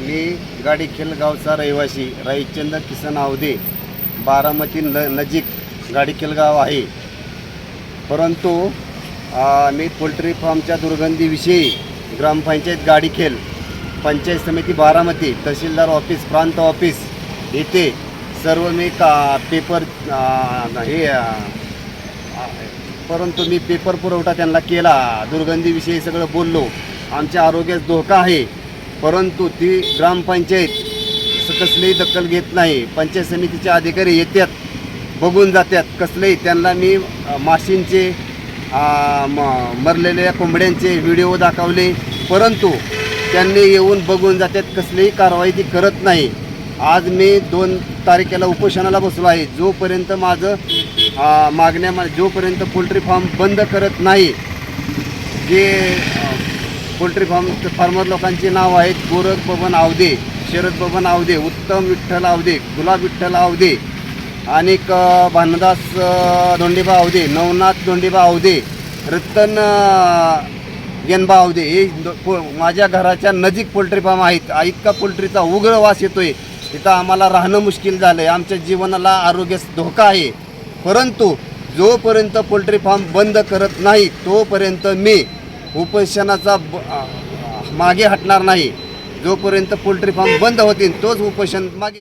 मी गाडी खेलगावचा रहिवासी राईचंद किसन आवदे बारामती न नजीक गाडी खेलगाव आहे. परंतु आ, मी पोल्ट्री फार्मच्या दुर्गंधीविषयी ग्रामपंचायत गाडीखेल पंचायत समिती बारामती तहसीलदार ऑफिस प्रांत ऑफिस येथे सर्व मी का पेपर आ, हे आ, परंतु मी पेपर पुरवठा त्यांना केला. दुर्गंधीविषयी सगळं बोललो. आमच्या आरोग्यास धोका आहे. परंतु ती ग्रामपंचायत कसलीही दखल घेत नाही. पंचायत समितीचे अधिकारी येतात बघून जातात. कसलेही त्यांना मी माशींचे म मरलेल्या कोंबड्यांचे व्हिडिओ दाखवले. परंतु त्यांनी येऊन बघून जातात कसलीही कारवाई ती करत नाही. आज मी दोन तारखेला उपोषणाला बसलो आहे. जोपर्यंत माझं मागण्या मा- जोपर्यंत पोल्ट्री फार्म बंद करत नाही जे पोल्ट्री फार्म फार्मर लोकांची नाव आहेत. गोरख बबन आवदे शरद बबन आवदे उत्तम विठ्ठल आवदे गुलाब विठ्ठल आवदे आणि भानदास अ, आवदे नवनाथ धोंडेबा आवदे रतन गेनबा आवदे. हे माझ्या घराच्या नजीक पोल्ट्री फार्म आहेत. इतका पोल्ट्रीचा उग्र वास येतोय. तिथं आम्हाला राहणं मुश्किल झालं आहे आमच्या जीवनाला आरोग्यास धोका आहे. परंतु जोपर्यंत पोल्ट्री फार्म बंद करत नाही तोपर्यंत मी उपोषणाचा ब- मागे हटणार नाही. जोपर्यंत पोल्ट्री फार्म बंद होतील तोच उपोषण मागे